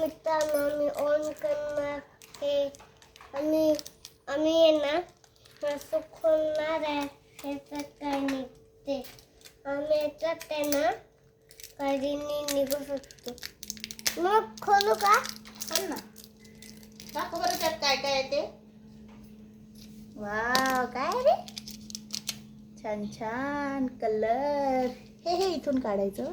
मित्रांनो me on करणार हे आम्ही ना असं खोलणार आहे ह्याच्यात काय निघते. आणि याच्यात आहे ना काही निघू शकतो. मग खोलू का? चल ना. दाखव बरं त्यात काय काय आहे ते. वाव काय रे? छान छान कलर हे हे इथून काढायचं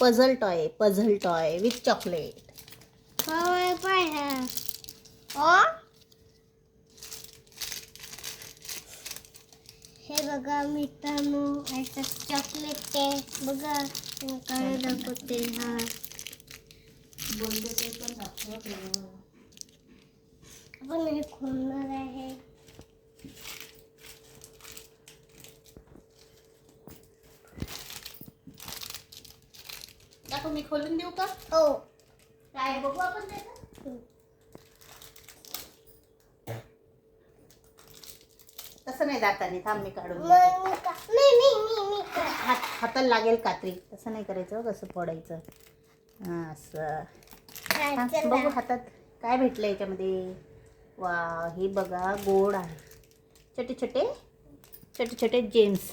puzzle toy puzzle toy with chocolate होय पाय ओ हे बघा मित्रांनो ह्याच्यात चॉकलेट आहे बघा काय दाखवते हा आपण हे खोलणार आहे दाखव मी खोलून देऊ का? हो. काय बघू आपण त्याचं? तसं नाही दाताने थांब मी काढून हात हाताला लागेल कात्री. तसं नाही करायचं कसं फोडायचं. हां असं हा, हा. बघू हातात काय भेटलं याच्यामध्ये. वा हे बघा गोड आहे. छोटे छोटे छोटे छोटे जेम्स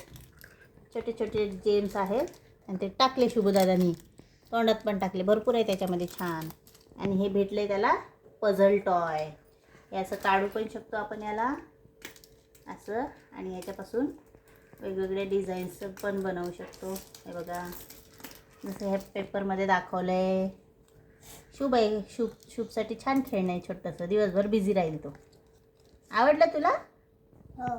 छोटे छोटे जेम्स आहेत. आणि ते टाकले शुभदादानी. तोंडात पण टाकले. भरपूर आहे त्याच्यामध्ये छान. आणि हे भेटले त्याला पझल टॉय हे असं काढू पण शकतो आपण याला. असं. आणि याच्यापासून वेगवेगळे डिझाईन्सचं पण बनवू शकतो. हे बघा. जसं हे पेपरमध्ये दाखवलं आहे शुभ आहे. शुभ शुभसाठी छान खेळणं आहे छोटंसं. दिवसभर बिझी राहील तो. आवडलं तुला? हो.